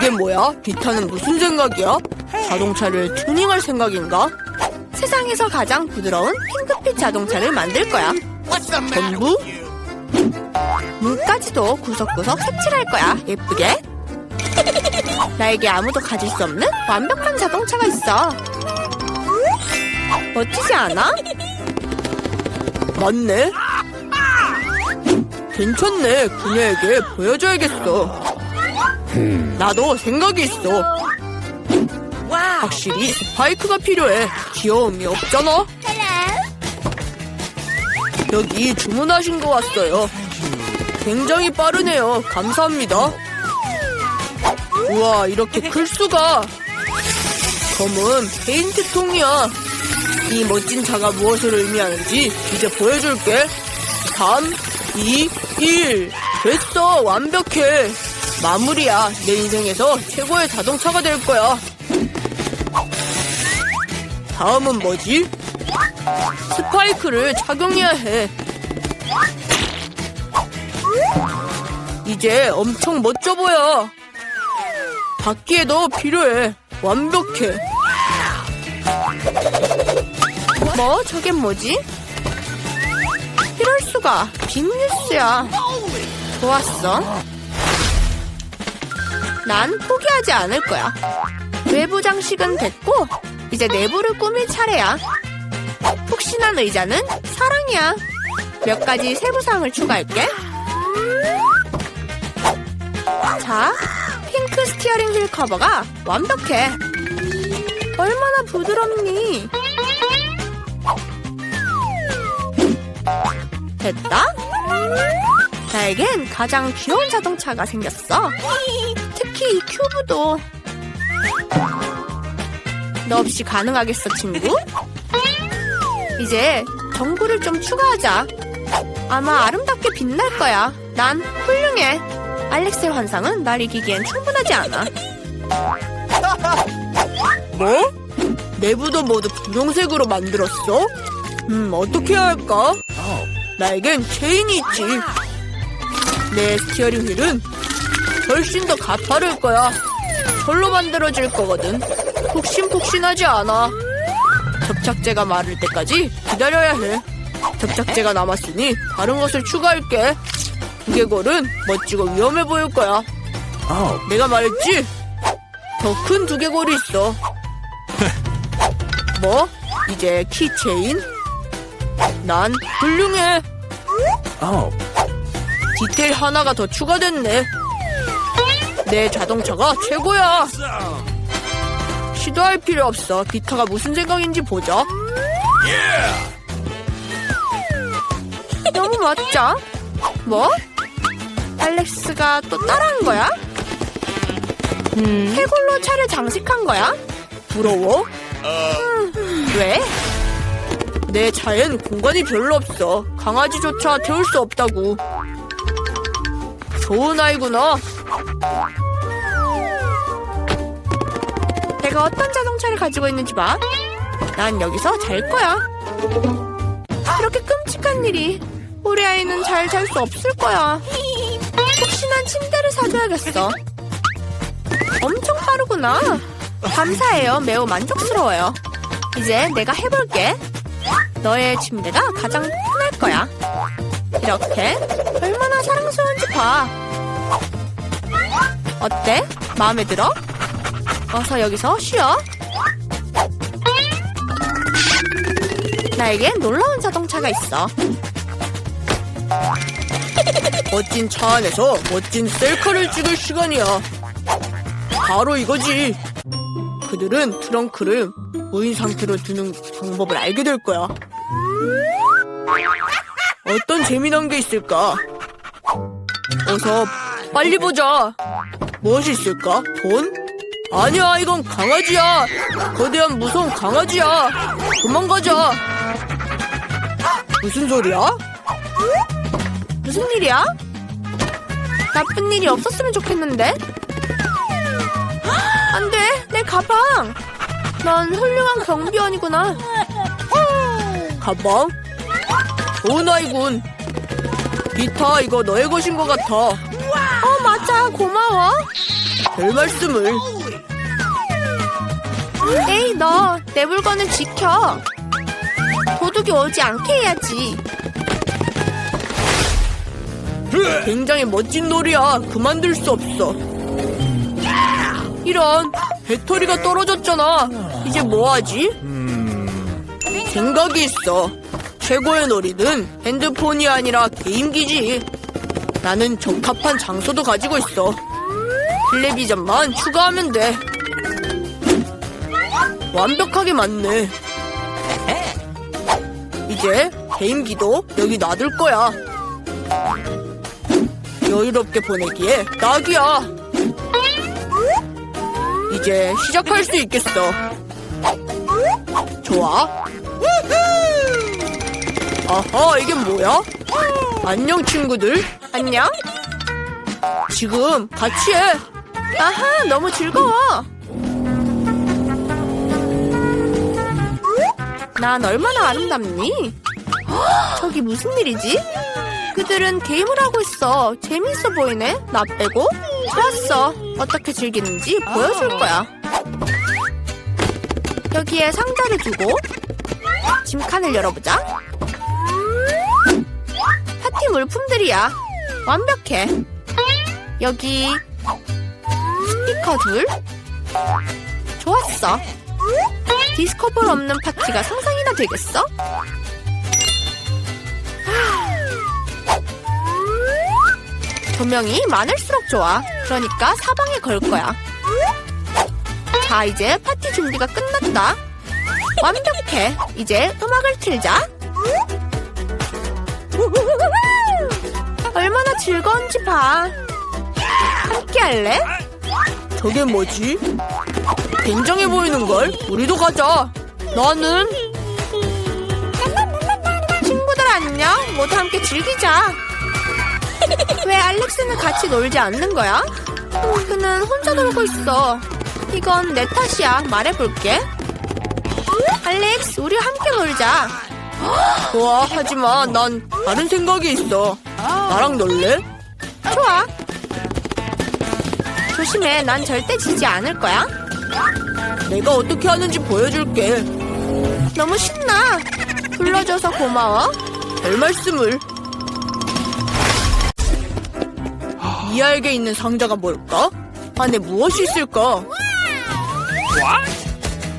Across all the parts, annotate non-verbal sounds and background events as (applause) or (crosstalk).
이게 뭐야? 비타는 무슨 생각이야? 자동차를 튜닝할 생각인가? 세상에서 가장 부드러운 핑크빛 자동차를 만들 거야. 전부? 문까지도 구석구석 색칠할 거야. 예쁘게. 나에게 아무도 가질 수 없는 완벽한 자동차가 있어. 멋지지 않아? 맞네. 괜찮네. 그녀에게 보여줘야겠어. 나도 생각이 있어. 확실히 스파이크가 필요해. 귀여움이 없잖아. 여기 주문하신 거 왔어요. 굉장히 빠르네요. 감사합니다. 우와, 이렇게 클 수가. 검은 페인트 통이야. 이 멋진 차가 무엇을 의미하는지 이제 보여줄게. 3, 2, 1. 됐어. 완벽해. 마무리야. 내 인생에서 최고의 자동차가 될 거야. 다음은 뭐지? 스파이크를 착용해야 해. 이제 엄청 멋져 보여. 바퀴에도 필요해. 완벽해. 뭐? 저게 뭐지? 이럴 수가. 빅뉴스야. 좋았어. 난 포기하지 않을 거야. 외부 장식은 됐고, 이제 내부를 꾸밀 차례야. 푹신한 의자는 사랑이야. 몇 가지 세부사항을 추가할게. 자, 핑크 스티어링 휠 커버가 완벽해. 얼마나 부드럽니? 됐다? 나에겐 가장 귀여운 자동차가 생겼어. 특히 이 큐브도. 너 없이 가능하겠어, 친구? 이제 전구를 좀 추가하자. 아마 아름답게 빛날 거야. 난 훌륭해. 알렉스의 환상은 날 이기기엔 충분하지 않아. 뭐? 내부도 모두 분홍색으로 만들었어? 음, 어떻게 해야 할까? 나에겐 체인이 있지. 내 스티어링 휠은 훨씬 더 가파를 거야. 철로 만들어질 거거든. 폭신폭신하지 않아. 접착제가 마를 때까지 기다려야 해. 접착제가 남았으니 다른 것을 추가할게. 두개골은 멋지고 위험해 보일 거야. 내가 말했지? 더 큰 두개골이 있어. (laughs) 뭐? 이제 키체인? 난 훌륭해. 디테일 하나가 더 추가됐네. 내 자동차가 최고야. 시도할 필요 없어. 비타가 무슨 생각인지 보자. 너무 멋져. 뭐? 알렉스가 또 따라한 거야? 해골로 차를 장식한 거야? 부러워? 음, 왜? 내 차엔 공간이 별로 없어. 강아지조차 태울 수 없다고. 좋은 아이구나. 내가 어떤 자동차를 가지고 있는지 봐. 난 여기서 잘 거야. 이렇게 끔찍한 일이. 우리 아이는 잘 잘 수 없을 거야. 혹시난 침대를 사줘야겠어. 엄청 빠르구나. 감사해요. 매우 만족스러워요. 이제 내가 해볼게. 너의 침대가 가장 편할 거야. 이렇게 얼마나 사랑스러운지 봐. 어때? 마음에 들어? 어서 여기서 쉬어. 나에겐 놀라운 자동차가 있어. 멋진 차 안에서 멋진 셀카를 찍을 시간이야. 바로 이거지. 그들은 트렁크를 무인 상태로 두는 방법을 알게 될 거야. 어떤 재미난 게 있을까? 어서 빨리 보자. 무엇이 있을까? 돈? 아니야, 이건 강아지야. 거대한 무서운 강아지야. 도망가자. 무슨 소리야? 무슨 일이야? 나쁜 일이 없었으면 좋겠는데? 안 돼! 내 가방! 넌 훌륭한 경비원이구나. 가방? 좋은 아이군. 비타, 이거 너의 것인 것 같아. 어, 맞아. 고마워. 별 말씀을. 에이, 너 내 물건을 지켜. 도둑이 오지 않게 해야지. 굉장히 멋진 놀이야. 그만둘 수 없어. 이런 배터리가 떨어졌잖아. 이제 뭐하지? 생각이 있어. 최고의 놀이는 핸드폰이 아니라 게임기지. 나는 적합한 장소도 가지고 있어. 텔레비전만 추가하면 돼. 완벽하게 맞네. 이제 게임기도 여기 놔둘 거야. 여유롭게 보내기에 딱이야. 이제 시작할 수 있겠어. 좋아. 아하, 이게 뭐야? 안녕, 친구들. 안녕. 지금 같이 해. 아하, 너무 즐거워. 난 얼마나 아름답니? 저기 무슨 일이지? 그들은 게임을 하고 있어. 재밌어 보이네. 나 빼고. 좋았어. 어떻게 즐기는지 보여줄 거야. 여기에 상자를 두고 짐칸을 열어보자. 파티 물품들이야. 완벽해. 여기 스피커 둘. 좋았어. 디스코볼 없는 파티가 상상이나 되겠어? 조명이 많을수록 좋아. 그러니까 사방에 걸 거야. 자, 이제 파티 준비가 끝났다. 완벽해. 이제 음악을 틀자. 얼마나 즐거운지 봐. 함께 할래? 저게 뭐지? 굉장해 보이는 걸. 우리도 가자. 나는 친구들 안녕. 모두 함께 즐기자. 왜 알렉스는 같이 놀지 않는 거야? 그는 혼자 놀고 있어. 이건 내 탓이야. 말해볼게. 알렉스, 우리 함께 놀자. 좋아, 하지만 난 다른 생각이 있어. 나랑 놀래? 좋아. 조심해, 난 절대 지지 않을 거야. 내가 어떻게 하는지 보여줄게. 너무 신나. 불러줘서 고마워. 별 말씀을. 이 알게 있는 상자가 뭘까? 안에 무엇이 있을까?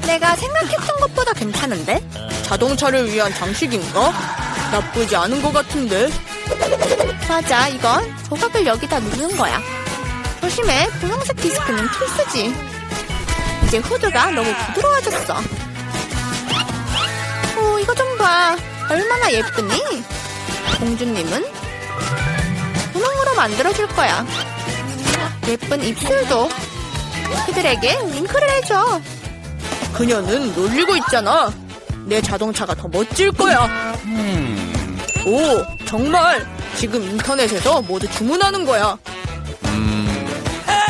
내가 생각했던 것보다 괜찮은데? 자동차를 위한 장식인가? 나쁘지 않은 것 같은데. 맞아, 이건 조각을 여기다 놓는 거야. 조심해, 분홍색 디스크는 필수지. 이제 후드가 너무 부드러워졌어. 오, 이거 좀 봐. 얼마나 예쁘니? 공주님은 분홍으로 만들어줄 거야. 예쁜 입술도 그들에게 윙크를 해줘. 그녀는 놀리고 있잖아. 내 자동차가 더 멋질 거야. 오, 정말 지금 인터넷에서 모두 주문하는 거야.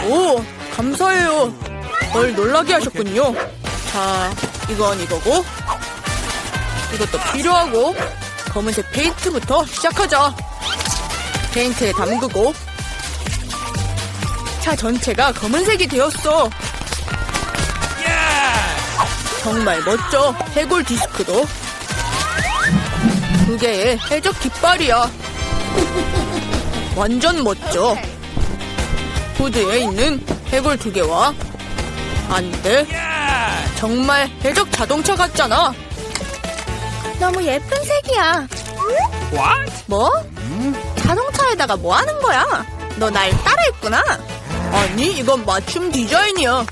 오, 감사해요. 널 놀라게 하셨군요. 자, 이건 이거고, 이것도 필요하고, 검은색 페인트부터 시작하자. 페인트에 담그고, 차 전체가 검은색이 되었어. 정말 멋져. 해골 디스크도. 두 개의 해적 깃발이야. 완전 멋져. 후드에 있는 해골 두 개와 안 돼. 정말 해적 자동차 같잖아. 너무 예쁜 색이야. 뭐? 자동차에다가 뭐 하는 거야? 너 날 따라했구나. 아니, 이건 맞춤 디자인이야.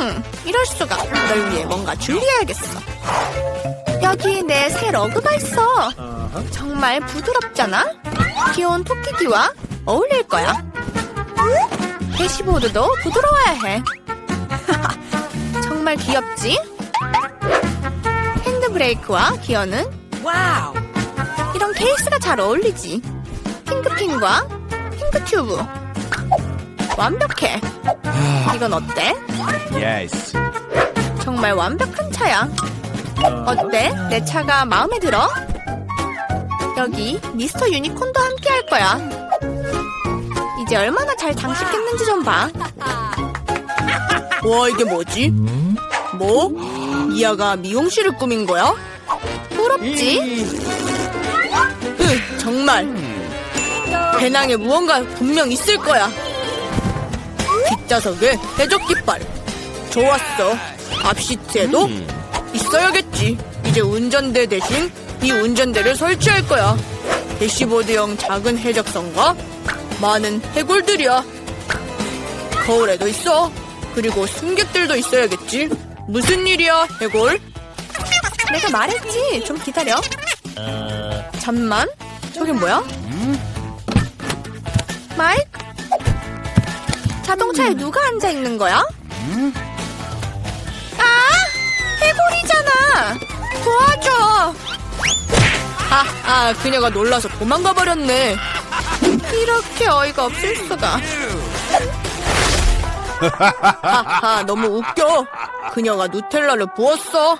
음, 이럴 수가. 널 위해 뭔가 준비해야겠어. 여기 내 새 러그가 있어. 정말 부드럽잖아? 귀여운 토끼기와 어울릴 거야. 대시보드도 부드러워야 해. (laughs) 정말 귀엽지? 핸드브레이크와 기어는 이런 케이스가 잘 어울리지. 핑크핀과 핑크튜브. 완벽해. 이건 어때? Yes. 정말 완벽한 차야. 어때? 내 차가 마음에 들어? 여기 미스터 유니콘도 함께 할 거야. 이제 얼마나 잘 장식했는지 좀 봐. 와 이게 뭐지? 뭐? 미아가 미용실을 꾸민 거야? 부럽지? 으 정말 배낭에 무언가 분명 있을 거야 뒷좌석에 해적 깃발 좋았어 앞시트에도 있어야겠지 이제 운전대 대신 이 운전대를 설치할 거야 대시보드형 작은 해적선과 많은 해골들이야 거울에도 있어 그리고 승객들도 있어야겠지 무슨 일이야 해골 내가 말했지. 좀 기다려. 잠만 저긴 뭐야? 마이크? 자동차에 누가 앉아 있는 거야? 아! 해골이잖아! 도와줘! 아, 아, 그녀가 놀라서 도망가 버렸네. 이렇게 어이가 없을 수가. 하하, 너무 웃겨. 그녀가 누텔라를 부었어.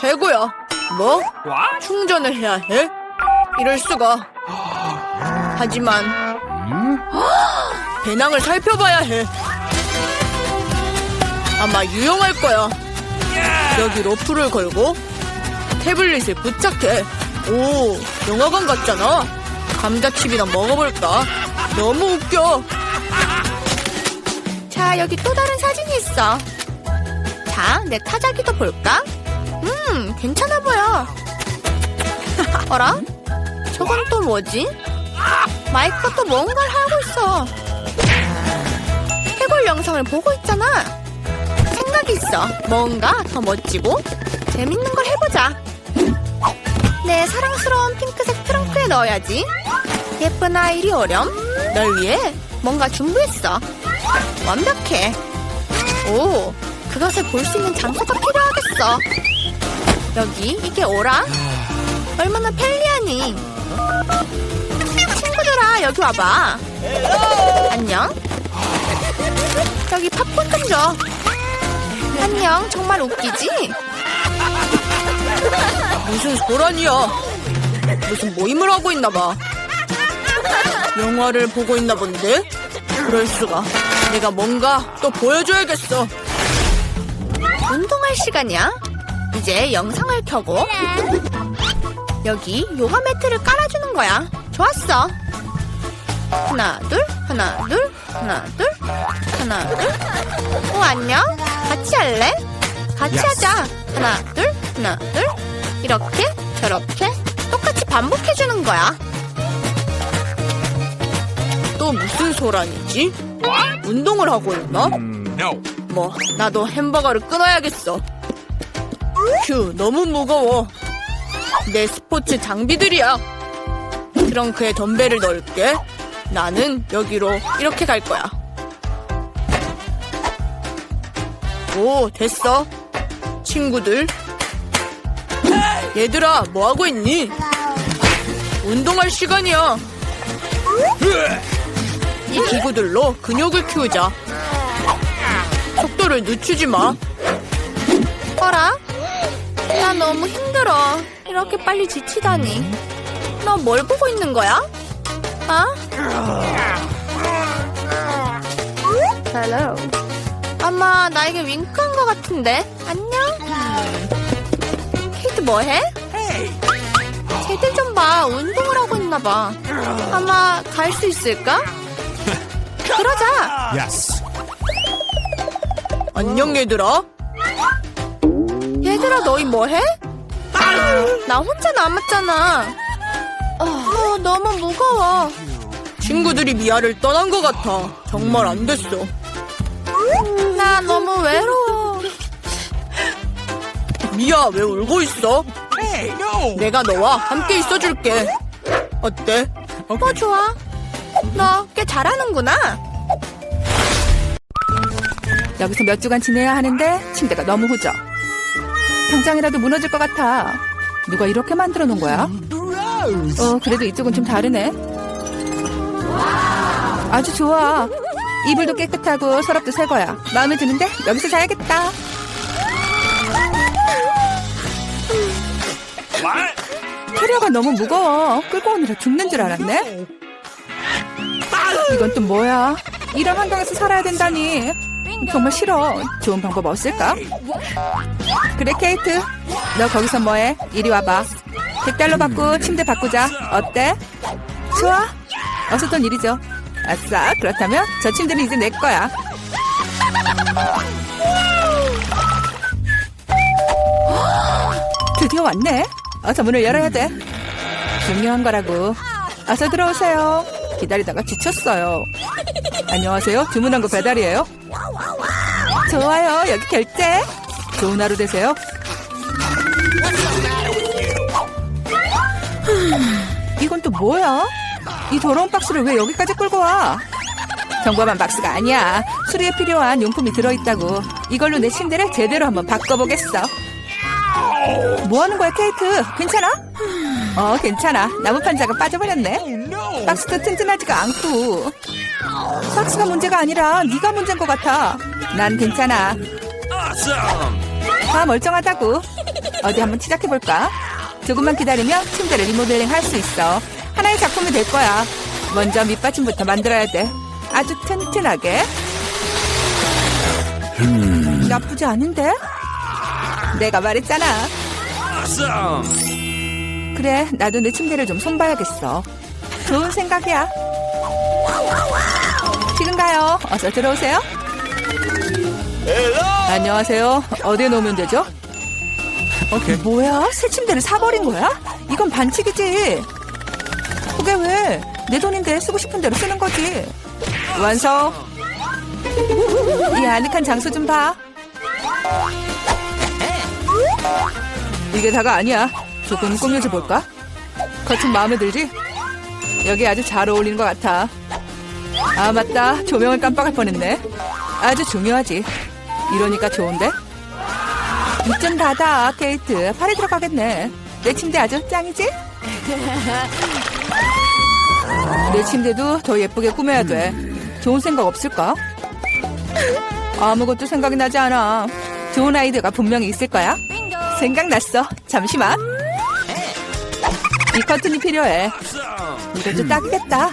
최고야. 뭐? 충전을 해야 해? 이럴 수가. 하지만 배낭을 살펴봐야 해. 아마 유용할 거야. 여기 로프를 걸고 태블릿을 부착해. 오, 영화관 같잖아. 감자칩이나 먹어볼까? 너무 웃겨. 자, 여기 또 다른 사진이 있어. 자, 내 타자기도 볼까? 음, 괜찮아 보여. (laughs) 어라? 저건 또 뭐지? 마이크가 또 뭔가를 하고 있어. 해골 영상을 보고 있잖아. 생각이 있어. 뭔가 더 멋지고 재밌는 걸 해보자. 내 사랑스러운 핑크색 트렁크에 넣어야지. 예쁜 아이리 오렴. 널 위해 뭔가 준비했어. 완벽해. 오, 그것을 볼 수 있는 장소가 필요하겠어. 여기 이게 오라? 얼마나 편리하니? 친구들아 여기 와봐. 안녕. 여기 팝콘 좀 줘. 안녕 정말 웃기지? 무슨 소란이야? 무슨 모임을 하고 있나 봐. 영화를 보고 있나 본데? 그럴 수가. 내가 뭔가 또 보여줘야겠어. 운동할 시간이야. 이제 영상을 켜고 여기 요가 매트를 깔아주는 거야. 좋았어. 하나 둘 하나 둘 하나 둘 하나 둘. 오 안녕. 같이 할래? 같이 하자. 하나 둘 하나 둘 이렇게 저렇게 반복해 주는 거야. 또 무슨 소란이지? 운동을 하고 있나? No. 뭐, 나도 햄버거를 끊어야겠어. 휴, 너무 무거워. 내 스포츠 장비들이야. 트렁크에 덤벨을 넣을게. 나는 여기로 이렇게 갈 거야. 오, 됐어. 친구들. 얘들아, 뭐 하고 있니? 운동할 시간이야. 이 기구들로 근육을 키우자. 속도를 늦추지 마. 어라? 나 너무 힘들어. 이렇게 빨리 지치다니. 너 뭘 보고 있는 거야? 아? Hello. 아마 나에게 윙크한 것 같은데. 안녕? 케이트 뭐해? 쟤들 좀 봐. 운동을 하고 있나 봐. 아마 갈 수 있을까? 그러자. Yes. 안녕 얘들아. 얘들아 너희 뭐해? 나 혼자 남았잖아. 어, 너무 무거워. 친구들이 미아를 떠난 것 같아. 정말 안 됐어. 나 너무 외로워. 미아 왜 울고 있어? 내가 너와 함께 있어줄게. 어때? 뭐 좋아. 너 꽤 잘하는구나. 여기서 몇 주간 지내야 하는데 침대가 너무 후져. 당장이라도 무너질 것 같아. 누가 이렇게 만들어 놓은 거야? 어, 그래도 이쪽은 좀 다르네. 아주 좋아. 이불도 깨끗하고 서랍도 새 거야. 마음에 드는데 여기서 자야겠다. 캐리어가 너무 무거워. 끌고 오느라 죽는 줄 알았네. 이건 또 뭐야? 이런 환경에서 살아야 된다니. 정말 싫어. 좋은 방법 없을까? 그래, 케이트. 너 거기서 뭐해? 이리 와봐. 100달러 받고 침대 바꾸자. 어때? 좋아. 어서 돈 이리 줘. 아싸. 그렇다면 저 침대는 이제 내 거야. (gasps) 드디어 왔네. 어서 문을 열어야 돼. 중요한 거라고. 어서 들어오세요. 기다리다가 지쳤어요. 안녕하세요. 주문한 거 배달이에요. 좋아요. 여기 결제. 좋은 하루 되세요. 이건 또 뭐야? 이 더러운 박스를 왜 여기까지 끌고 와? 평범한 박스가 아니야. 수리에 필요한 용품이 들어있다고. 이걸로 내 침대를 제대로 한번 바꿔보겠어. 뭐 하는 거야, 케이트? 괜찮아? 어, 괜찮아. 나무 판자가 빠져버렸네. 박스도 튼튼하지가 않고. 박스가 문제가 아니라 네가 문제인 것 같아. 난 괜찮아. 다 멀쩡하다고. 어디 한번 시작해볼까? 조금만 기다리면 침대를 리모델링 할 수 있어. 하나의 작품이 될 거야. 먼저 밑받침부터 만들어야 돼. 아주 튼튼하게. 나쁘지 않은데? 내가 말했잖아. 그래, 나도 내 침대를 좀 손봐야겠어. 좋은 생각이야. 지금 가요. 어서 들어오세요. 안녕하세요. 어디에 놓으면 되죠? 오케이. 뭐야? 새 침대를 사버린 거야? 이건 반칙이지. 그게 왜? 내 돈인데 쓰고 싶은 대로 쓰는 거지. 완성. 이 아늑한 장소 좀 봐. 이게 다가 아니야. 조금 꾸며줘 볼까? 거친 마음에 들지? 여기 아주 잘 어울리는 것 같아. 아 맞다. 조명을 깜빡할 뻔했네. 아주 중요하지. 이러니까 좋은데? 이좀 닫아, 케이트. 팔이 들어가겠네. 내 침대 아주 짱이지? 내 침대도 더 예쁘게 꾸며야 돼. 좋은 생각 없을까? 아무것도 생각이 나지 않아. 좋은 아이디어가 분명히 있을 거야. 생각났어. 잠시만. 이 커튼이 필요해. 이것도 딱이겠다.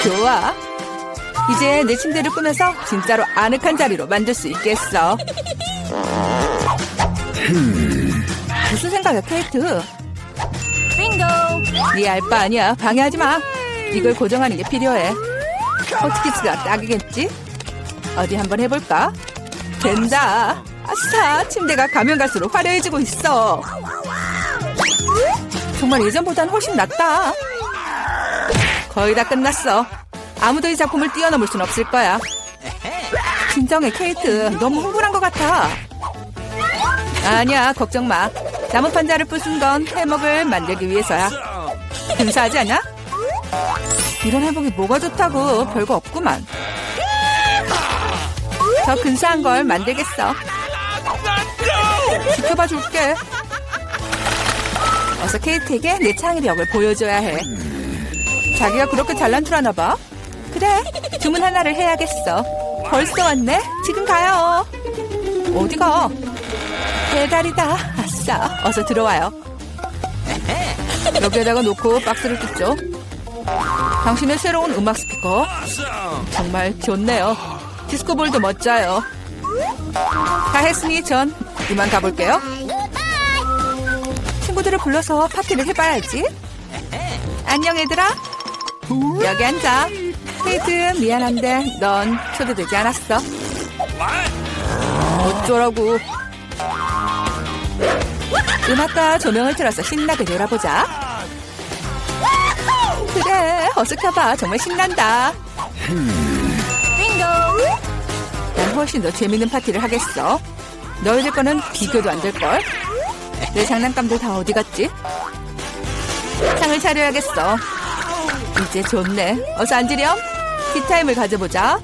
좋아. 이제 내 침대를 꾸며서 진짜로 아늑한 자리로 만들 수 있겠어. 무슨 생각이야, 케이트? 네 알바 아니야. 방해하지 마. 이걸 고정하는 게 필요해. 호트키스가 딱이겠지? 어디 한번 해볼까? 된다. 아싸, 침대가 가면 갈수록 화려해지고 있어. 정말 예전보단 훨씬 낫다. 거의 다 끝났어. 아무도 이 작품을 뛰어넘을 순 없을 거야. 진정해, 케이트. 너무 흥분한 것 같아. 아니야, 걱정 마. 나무 판자를 부순 건 해먹을 만들기 위해서야. 근사하지 않아? 이런 회복이 뭐가 좋다고 별거 없구만. 더 근사한 걸 만들겠어. 지켜봐 줄게. 어서 케이트에게 내 창의력을 보여줘야 해. 자기가 그렇게 잘난 줄 아나 봐. 그래, 주문 하나를 해야겠어. 벌써 왔네? 지금 가요. 어디가? 배달이다. 아싸. 어서 들어와요. 여기에다가 놓고 박스를 뜯죠. 당신의 새로운 음악 스피커. 정말 좋네요. 디스코볼도 멋져요. 다 했으니 전 이만 가볼게요. 친구들을 불러서 파티를 해봐야지. 안녕 얘들아. 여기 앉아. 헤이드 미안한데 넌 초대되지 않았어. 어쩌라고. 음악과 조명을 틀어서 신나게 놀아보자. 그래, 어서 켜봐. 정말 신난다. 난 훨씬 더 재밌는 파티를 하겠어. 너희들 거는 비교도 안 될걸? 내 장난감들 다 어디 갔지? 상을 차려야겠어. 이제 좋네. 어서 앉으렴. 티타임을 가져보자.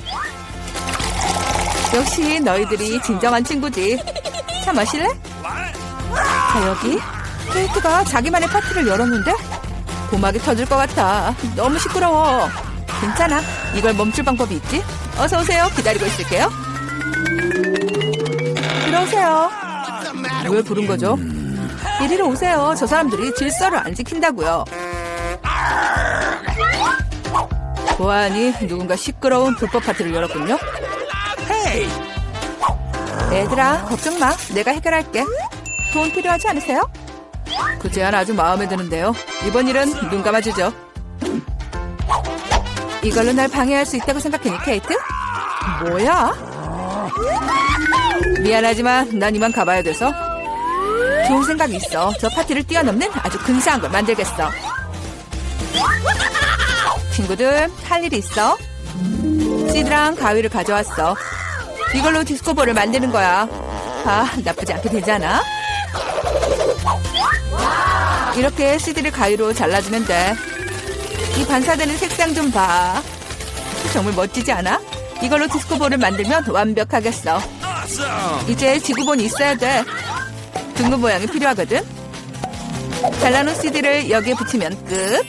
역시 너희들이 진정한 친구지. 차 마실래? 자, 여기. 케이트가 자기만의 파티를 열었는데? 고막이 터질 것 같아. 너무 시끄러워. 괜찮아. 이걸 멈출 방법이 있지? 어서 오세요. 기다리고 있을게요. 들어오세요. 왜 부른 거죠? 이리로 오세요. 저 사람들이 질서를 안 지킨다고요. 보아하니 누군가 시끄러운 불법 파티를 열었군요. 얘들아, 걱정 마. 내가 해결할게. 돈 필요하지 않으세요? 그 제안 아주 마음에 드는데요. 이번 일은 눈 감아주죠. 이걸로 날 방해할 수 있다고 생각했니, 케이트? 뭐야? 미안하지만 난 이만 가봐야 돼서. 좋은 생각이 있어. 저 파티를 뛰어넘는 아주 근사한 걸 만들겠어. 친구들, 할 일이 있어. 시드랑 가위를 가져왔어. 이걸로 디스코볼을 만드는 거야. 아, 나쁘지 않게 되잖아. 이렇게 시드를 가위로 잘라주면 돼. 이 반사되는 색상 좀 봐. 정말 멋지지 않아? 이걸로 디스코볼을 만들면 완벽하겠어. 이제 지구본이 있어야 돼. 둥근 모양이 필요하거든. 잘라놓은 CD를 여기에 붙이면 끝.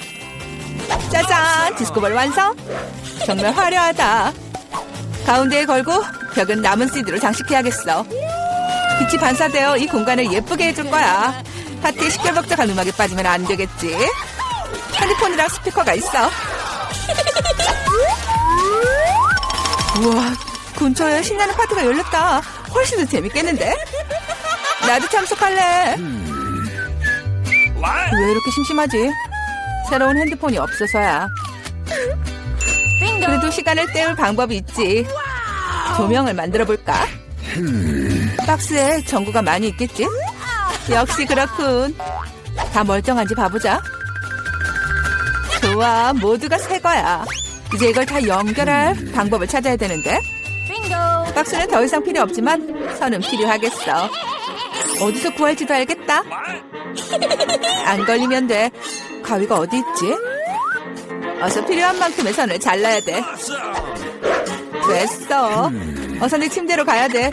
짜잔! 디스코볼 완성! 정말 화려하다. 가운데에 걸고 벽은 남은 CD로 장식해야겠어. 빛이 반사되어 이 공간을 예쁘게 해줄 거야. 파티에 시끌벅적한 음악에 빠지면 안 되겠지. 핸드폰이랑 스피커가 있어. (laughs) 우와, 근처에 신나는 파티가 열렸다. 훨씬 더 재밌겠는데? 나도 참석할래. 왜 이렇게 심심하지? 새로운 핸드폰이 없어서야. 그래도 시간을 때울 방법이 있지. 조명을 만들어 볼까? 박스에 전구가 많이 있겠지? 역시 그렇군. 다 멀쩡한지 봐보자. 좋아, 모두가 새 거야. 이제 이걸 다 연결할 방법을 찾아야 되는데. 박스는 더 이상 필요 없지만 선은 필요하겠어. 어디서 구할지도 알겠다. 안 걸리면 돼. 가위가 어디 있지? 어서 필요한 만큼의 선을 잘라야 돼. 됐어. 어서 내 침대로 가야 돼.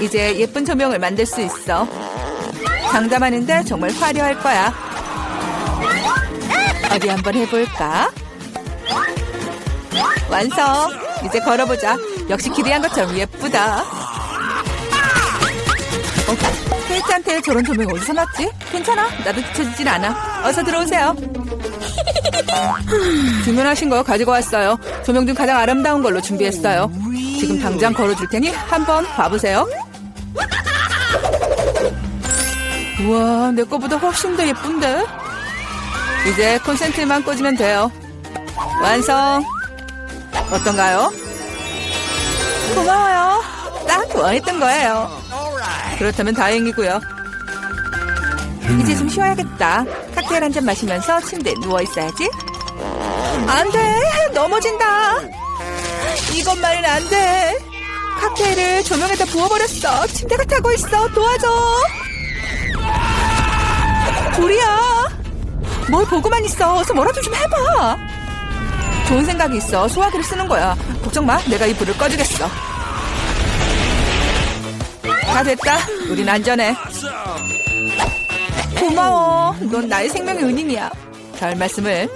이제 예쁜 조명을 만들 수 있어. 장담하는데 정말 화려할 거야. 어디 한번 해볼까? 완성. 이제 걸어보자. 역시 기대한 것처럼 예쁘다. 어, 케이트한테 저런 조명 어디서 났지? 괜찮아. 나도 뒤처지진 않아. 어서 들어오세요. (laughs) 주문하신 거 가지고 왔어요. 조명 중 가장 아름다운 걸로 준비했어요. 지금 당장 걸어줄 테니 한번 봐보세요. 우와, 내 거보다 훨씬 더 예쁜데? 이제 콘센트만 꽂으면 돼요. 완성. 어떤가요? 고마워요. 딱 원했던 거예요. 그렇다면 다행이고요. 이제 좀 쉬어야겠다. 칵테일 한 잔 마시면서 침대에 누워 있어야지. 안 돼! 넘어진다! 이것만은 안 돼! 칵테일을 조명에다 부어버렸어! 침대가 타고 있어! 도와줘! 불이야! 뭘 보고만 있어! 어서 뭐라도 좀 해봐! 좋은 생각이 있어. 소화기를 쓰는 거야. 걱정 마. 내가 이 불을 꺼주겠어. 다 됐다. 우린 안전해. 고마워. 넌 나의 생명의 은인이야. 별 말씀을.